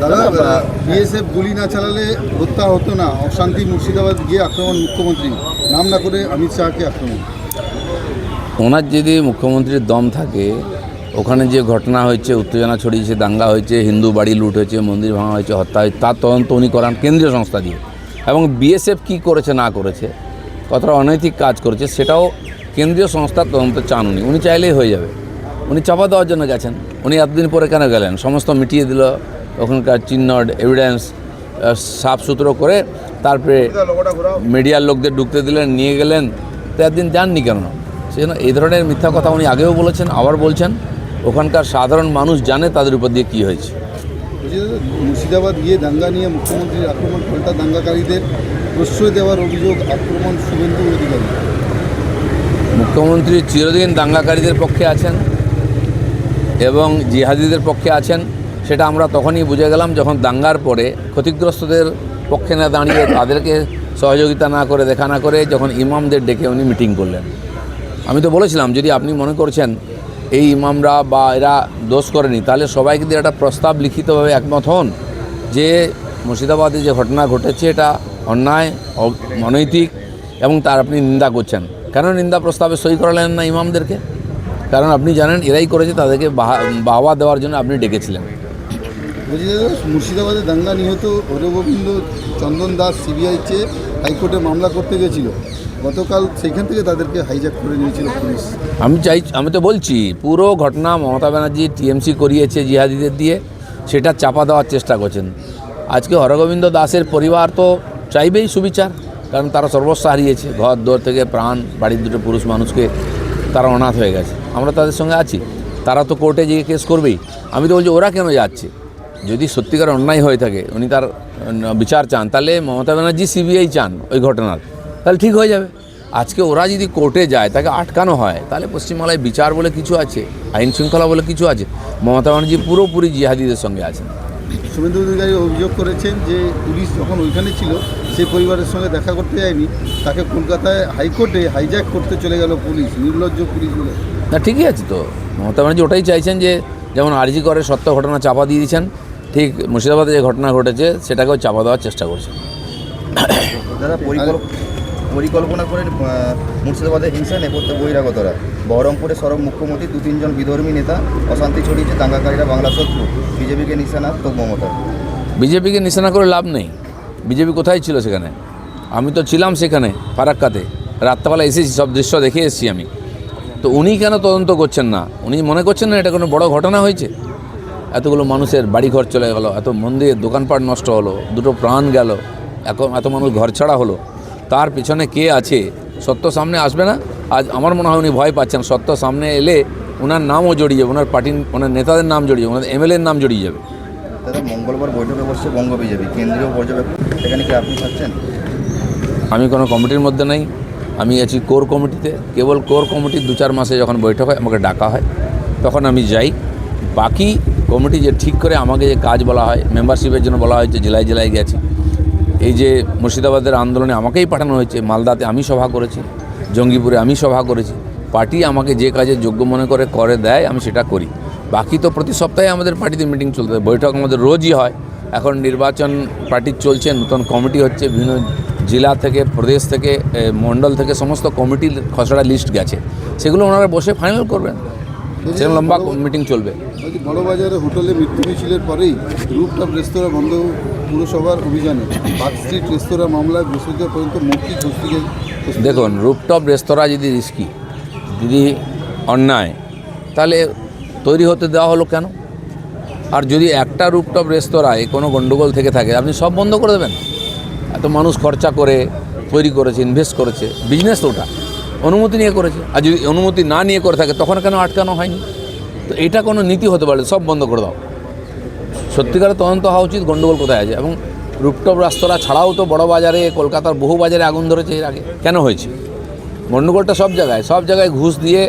দাদা বিএসএফ গুলি না চালালে হত্যা হতো না। অশান্তি মুর্শিদাবাদ গিয়ে আক্রমণ মুখ্যমন্ত্রী। নাম না করে অমিত শাহকে আক্রমণ। ওনার যদি মুখ্যমন্ত্রীর দম থাকে, ওখানে যে ঘটনা হয়েছে, উত্তেজনা ছড়িয়েছে দাঙ্গা হয়েছে, হিন্দু বাড়ি লুট হয়েছে, মন্দির ভাঙা হয়েছে, হত্যা হয়েছে, তার তদন্ত উনি করান কেন্দ্রীয় সংস্থা দিয়ে। এবং বিএসএফ কী করেছে, না করেছে, কতটা অনৈতিক কাজ করেছে, সেটাও কেন্দ্রীয় সংস্থার তদন্ত চান উনি। উনি চাইলেই হয়ে যাবে। উনি চাপা দেওয়ার জন্য গেছেন। উনি এতদিন পরে কেন গেলেন? সমস্ত মিটিয়ে দিল ওখানকার চিহ্ন এভিডেন্স সাফ সুতরো করে তারপরে মিডিয়ার লোকদের ঢুকতে দিলেন নিয়ে গেলেন। তো একদিন যাননি কেন? সেজন্য এই ধরনের মিথ্যা কথা উনি আগেও বলেছেন আবার বলছেন। ওখানকার সাধারণ মানুষ জানে তাদের উপর দিয়ে কী হয়েছে। মুর্শিদাবাদ গিয়ে দাঙ্গা নিয়ে মুখ্যমন্ত্রীর আক্রমণ পাল্টা দাঙ্গাকারীদের প্রশ্রয় দেওয়ার অভিযোগ আক্রমণ শুভেন্দু অধিকারী। মুখ্যমন্ত্রী চিরদিন দাঙ্গাকারীদের পক্ষে আছেন এবং জিহাদিদের পক্ষে আছেন। সেটা আমরা তখনই বুঝে গেলাম যখন দাঙ্গার পরে ক্ষতিগ্রস্তদের পক্ষে না দাঁড়িয়ে তাদেরকে সহযোগিতা না করে, দেখা না করে যখন ইমামদের ডেকে উনি মিটিং করলেন। আমি তো বলেছিলাম, যদি আপনি মনে করছেন এই ইমামরা বা এরা দোষ করেনি, তাহলে সবাইকে দিয়ে একটা প্রস্তাব লিখিতভাবে একমত হন যে মুর্শিদাবাদে যে ঘটনা ঘটেছে এটা অন্যায় অনৈতিক এবং তার আপনি নিন্দা করছেন। কেন নিন্দা প্রস্তাবে সই করালেন না ইমামদেরকে? কারণ আপনি জানেন এরাই করেছে, তাদেরকে বাহা- বাহবা দেওয়ার জন্য আপনি ডেকেছিলেন। বলছি দাদা, মুর্শিদাবাদে দাঙ্গা নিহত হরগোবিন্দ চন্দন দাস সিবিআই চেয়ে হাইকোর্টে মামলা করতে গেছিল। গতকাল সেখান থেকে তাদেরকে হাইজ্যাক করে নিয়েছিল পুলিশ। আমি চাই, আমি তো বলছি, পুরো ঘটনা মমতা ব্যানার্জি টিএমসি করিয়েছে জিহাদিদের দিয়ে, সেটা চাপা দেওয়ার চেষ্টা করছেন। আজকে হরগোবিন্দ দাসের পরিবার তো চাইবেই সুবিচার, কারণ তারা সর্বস্ব হারিয়েছে। ঘর, দোর থেকে প্রাণ, বাড়ির দুটো পুরুষ মানুষকে তারা অনাথ হয়ে গেছে। আমরা তাদের সঙ্গে আছি। তারা তো কোর্টে গিয়ে কেস করবেই। আমি তো বলছি, ওরা কেন যাচ্ছে? যদি সত্যিকার অন্যায় হয়ে থাকে উনি তার বিচার চান তাহলে মমতা ব্যানার্জি সিবিআই চান ওই ঘটনার। তাহলে ঠিক হয়ে যাবে। আজকে ওরা যদি কোর্টে যায় তাকে আটকানো হয় তাহলে পশ্চিমবাংলায় বিচার বলে কিছু আছে আইন শৃঙ্খলা বলে কিছু আছে। মমতা ব্যানার্জি পুরোপুরি জিহাদিদের সঙ্গে আছেন। শুভেন্দু অধিকারী অভিযোগ করেছেন যে পুলিশ যখন ওইখানে ছিল সেই পরিবারের সঙ্গে দেখা করতে যায়নি। তাকে কলকাতায় হাইকোর্টে হাইজ্যাক করতে চলে গেল পুলিশ নির্লজ্জ পুলিশ বলে। না ঠিকই আছে তো। মমতা ব্যানার্জি ওটাই চাইছেন যে যেমন আরজি করে সত্য ঘটনা চাপা দিয়ে দিয়েছেন ঠিক মুর্শিদাবাদে যে ঘটনা ঘটেছে সেটাকেও চাপা দেওয়ার চেষ্টা করছে। দাদা পরিকল্পনা করে আহ, মুর্শিদাবাদে হিংসা নেপথ্যে বহিরাগতরা। বহরমপুরে সরব মুখ্যমন্ত্রী দু তিনজন বিধর্মী নেতা অশান্তি ছড়িয়েছে দাঙ্গাকারীরা বাংলা শত্রু। বিজেপিকে নিশানা তো মমতা বিজেপিকে নিশানা করে লাভ নেই। বিজেপি কোথায় ছিল সেখানে? আমি তো ছিলাম সেখানে ফারাক্কাতে রাত্রেবেলা এসেছি সব দৃশ্য দেখে এসেছি আমি। তো উনি কেন তদন্ত করছেন না? উনি মনে করছেন না এটা কোনো বড় ঘটনা হয়েছে? এতগুলো মানুষের বাড়িঘর চলে গেল এত মন্দির দোকানপাট নষ্ট হলো দুটো প্রাণ গেল এখন এত মানুষ ঘর ছাড়া হলো। তার পিছনে কে আছে? সত্য সামনে আসবে না? আজ আমার মনে হয় উনি ভয় পাচ্ছেন। সত্য সামনে এলে ওনার নামও জড়িয়ে যাবে ওনার পার্টির ওনার নেতাদের নাম জড়িয়ে যাবে ওনার এমএলএর নাম জড়িয়ে যাবে। দাদা মঙ্গলবার বৈঠকে বসছে বঙ্গ বিজেপি কেন্দ্রীয় পর্যবেক্ষক সেখানে কি আপনি থাকছেন? আমি কোনো কমিটির মধ্যে নাই। আমি আছি কোর কমিটিতে। কেবল কোর কমিটির দু চার মাসে যখন বৈঠক হয় আমাকে ডাকা হয় তখন আমি যাই। বাকি কমিটি যে ঠিক করে আমাকে যে কাজ বলা হয় মেম্বারশিপের জন্য বলা হয়েছে, জেলায় জেলায় গেছি। এই যে মুর্শিদাবাদের আন্দোলনে আমাকেই পাঠানো হয়েছে, মালদাতে আমি সভা করেছি, জঙ্গিপুরে আমি সভা করেছি। পার্টি আমাকে যে কাজে যোগ্য মনে করে করে, দেয়, আমি সেটা করি। বাকি তো প্রতি সপ্তাহে আমাদের পার্টিতে মিটিং চলতে। বৈঠক আমাদের রোজই হয়। এখন নির্বাচন পার্টি চলছে, নতুন কমিটি হচ্ছে, বিভিন্ন জেলা থেকে, প্রদেশ থেকে মণ্ডল থেকে, সমস্ত কমিটির খসড়া লিস্ট গেছে। সেগুলো ওনারা বসে ফাইনাল করবেন। সেরকম লম্বা মিটিং চলবে। বড়বাজারে হোটেলে মৃত্যু মিছিলের পরেই রুপটপ রেস্তোরাঁ বন্ধ পুরসভার অভিযানে। পার্ক স্ট্রিট রেস্তোরাঁ মামলায় বৃহস্পতিবার পর্যন্ত মুক্তি হস্তিকে দেখুন রুপটপ রেস্তোরাঁ যদি রিস্কি যদি অন্যায় তাহলে তৈরি হতে দেওয়া হলো কেন? আর যদি একটা রুপটপ রেস্তোরাঁয় কোনো গণ্ডগোল থেকে থাকে আপনি সব বন্ধ করে দেবেন? এত মানুষ খরচা করে তৈরি করেছে ইনভেস্ট করেছে বিজনেস তো ওটা। অনুমতি নিয়ে করেছে। আর যদি অনুমতি না নিয়ে করে থাকে, তখন কেন আটকানো হয়নি? তো এটা কোনো নীতি হতে পারে সব বন্ধ করে দাও। সত্যিকারে তদন্ত হওয়া উচিত গণ্ডগোল কোথায় আছে? এবং রুপটপ রেস্তোরাঁ ছাড়াও তো বড় বাজারে, কলকাতার বহু বাজারে আগুন ধরেছে এর আগে। কেন হয়েছে? গণ্ডগোলটা সব জায়গায় সব জায়গায় ঘুষ দিয়ে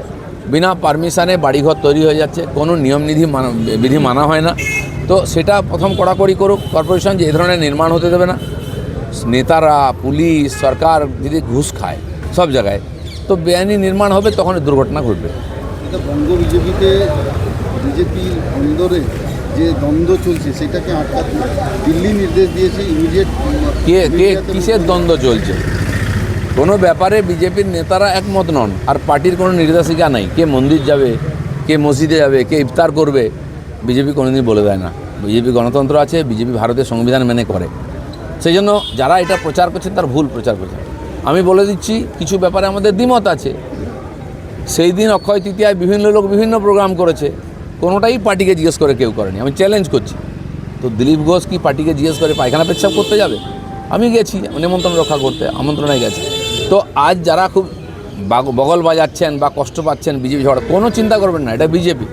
বিনা পারমিশনে বাড়িঘর তৈরি হয়ে যাচ্ছে। কোনো নিয়মনিধি মানা, বিধি মানা হয় না। তো সেটা প্রথম কড়াকড়ি করুক, কর্পোরেশন যে এই ধরনের নির্মাণ হতে দেবে না। নেতারা, পুলিশ, সরকার যদি ঘুষ খায়, সব জায়গায়। তো বেআইনি নির্মাণ হবে তখন দুর্ঘটনা ঘটবে। বঙ্গ বিজেপিতে বিজেপির অন্দরে যে দ্বন্দ্ব চলছে সেটাকে আটকাতে দিল্লি নির্দেশ দিয়েছে ইমিডিয়েট কে কে কিসের দ্বন্দ্ব চলছে? কোনো ব্যাপারে বিজেপির নেতারা একমত নন আর পার্টির কোনো নির্দেশিকা নাই। কে মন্দির যাবে কে মসজিদে যাবে কে ইফতার করবে বিজেপি কোনোদিন বলে দেয় না। বিজেপি গণতন্ত্র আছে বিজেপি ভারতের সংবিধান মেনে করে। সেই জন্য যারা এটা প্রচার করছে তার ভুল প্রচার করছে। আমি বলে দিচ্ছি, কিছু ব্যাপারে আমাদের দ্বিমত আছে। সেই দিন অক্ষয় তৃতীয়ায় বিভিন্ন লোক বিভিন্ন প্রোগ্রাম করেছে। কোনোটাই পার্টিকে জিজ্ঞেস করে কেউ করেনি। আমি চ্যালেঞ্জ করছি। তো দিলীপ ঘোষ কি পার্টিকে জিজ্ঞেস করে পায়খানা পেচ্ছাপ করতে যাবে? আমি গেছি নিমন্ত্রণ রক্ষা করতে আমন্ত্রণে গেছি। তো আজ যারা খুব বাগ- বগল বাজাচ্ছেন বা কষ্ট পাচ্ছেন বিজেপি ঝড় কোনো চিন্তা করবেন না, এটা বিজেপি।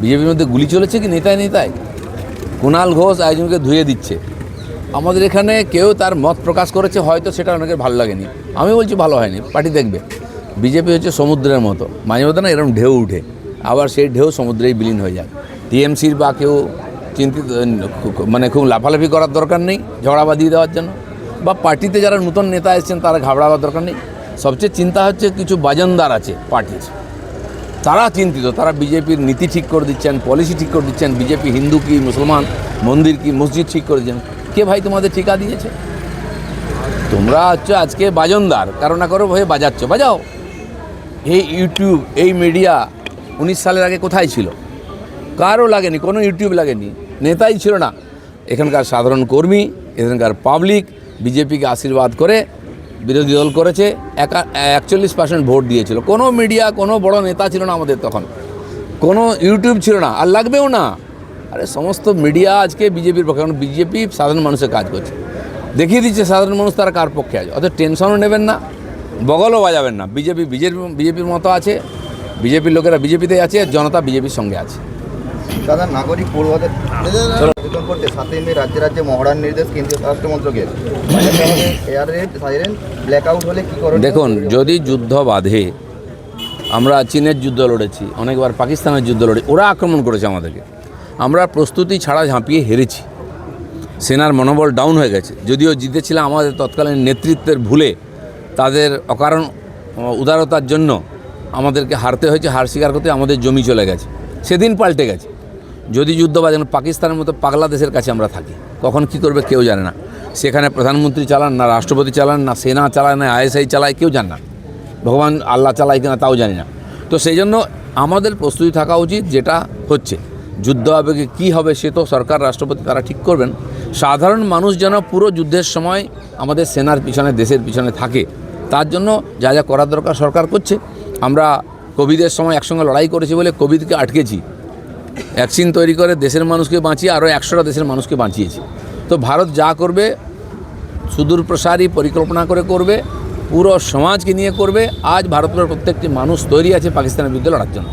বিজেপির মধ্যে গুলি চলেছে কি নেতায় নেতায়? কুণাল ঘোষ আয়োজনকে ধুয়ে দিচ্ছে। আমাদের এখানে কেউ তার মত প্রকাশ করেছে, হয়তো সেটা অনেকের ভালো লাগেনি। আমি বলছি ভালো হয়নি, পার্টি দেখবে। বিজেপি হচ্ছে সমুদ্রের মতো। মাঝে মধ্যে না এরকম ঢেউ উঠে, আবার সেই ঢেউ সমুদ্রেই বিলীন হয়ে যায়। টিএমসির বা কেউ চিন্তিত মানে খুব লাফালাফি করার দরকার নেই ঝগড়া বাঁধিয়ে দেওয়ার জন্য। বা পার্টিতে যারা নতুন নেতা এসেছেন তারা ঘাবড়াবার দরকার নেই। সবচেয়ে চিন্তা হচ্ছে কিছু বাজনদার আছে পার্টির। তারা চিন্তিত, তারা বিজেপির নীতি ঠিক করে দিচ্ছেন পলিসি ঠিক করে দিচ্ছেন, বিজেপি হিন্দু কি, মুসলমান, মন্দির কি, মসজিদ ঠিক করে দিচ্ছেন। কে ভাই তোমাদের ঠিকা দিয়েছে? তোমরা হচ্ছে আজকে বাজনদার, কারও না করো হয়ে বাজাচ্ছ। বাজাও। এই ইউটিউব এই মিডিয়া উনিশ সালের আগে কোথায় ছিল? কারও লাগেনি, কোনো ইউটিউব লাগেনি। নেতাই ছিল না। এখানকার সাধারণ কর্মী, এখানকার পাবলিক বিজেপিকে আশীর্বাদ করে বিরোধী দল করেছে, একা একচল্লিশ পার্সেন্ট ভোট দিয়েছিল। কোনো মিডিয়া কোনো বড় নেতা ছিল না আমাদের তখন। কোনো ইউটিউব ছিল না। আর লাগবেও না। আরে সমস্ত মিডিয়া আজকে বিজেপির পক্ষে, কারণ বিজেপি সাধারণ মানুষের কাজ করছে। দেখিয়ে দিচ্ছে সাধারণ মানুষ তারা কার পক্ষে আছে। অত টেনশনও নেবেন না বগলও বাজাবেন না। বিজেপি বিজেপি বিজেপির মতো আছে বিজেপির লোকেরা বিজেপিতে আছে আর জনতা বিজেপির সঙ্গে আছে। দাদা নাগরিক পড়ুয়াদের করতে সাতই মে রাজ্যে রাজ্যে মহড়ার নির্দেশ কেন্দ্রীয় স্বরাষ্ট্র মন্ত্রকের air raid siren blackout হলে কি করণীয়? দেখুন যদি যুদ্ধ বাঁধে আমরা চীনের যুদ্ধ লড়েছি অনেকবার পাকিস্তানের যুদ্ধ লড়েছি ওরা আক্রমণ করেছে আমাদেরকে। আমরা প্রস্তুতি ছাড়া ঝাঁপিয়ে হেরেছি। সেনার মনোবল ডাউন হয়ে গেছে। যদিও জিতেছিলাম আমাদের তৎকালীন নেতৃত্বের ভুলে, তাদের অকারণ উদারতার জন্য আমাদেরকে হারতে হয়েছে, হার স্বীকার করতে আমাদের জমি চলে গেছে। সেদিন পাল্টে গেছে। যদি যুদ্ধ বা বাজে পাকিস্তানের মতো পাগলা দেশের কাছে আমরা থাকি, কখন কি করবে কেউ জানে না। সেখানে প্রধানমন্ত্রী চালান, না রাষ্ট্রপতি চালান, না সেনা চালায়, না আইএসআই চালায়, কেউ জানে না। ভগবান আল্লাহ চালায় কিনা তাও জানি না। তো সেই জন্য আমাদের প্রস্তুতি থাকা উচিত, যেটা হচ্ছে। যুদ্ধ আবেগে কী হবে সে তো সরকার, রাষ্ট্রপতি তারা ঠিক করবেন। সাধারণ মানুষ যেন পুরো যুদ্ধের সময় আমাদের সেনার পিছনে, দেশের পিছনে থাকে। তার জন্য যা যা করার দরকার সরকার করছে। আমরা কোভিডের সময় একসঙ্গে লড়াই করেছি বলে কোভিডকে আটকেছি। ভ্যাকসিন তৈরি করে দেশের মানুষকে বাঁচিয়ে আরও একশোটা দেশের মানুষকে বাঁচিয়েছি। তো ভারত যা করবে, সুদূর প্রসারী পরিকল্পনা করে করবে, পুরো সমাজকে নিয়ে করবে। আজ ভারতের প্রত্যেকটি মানুষ তৈরি আছে পাকিস্তানের বিরুদ্ধে লড়ার জন্য।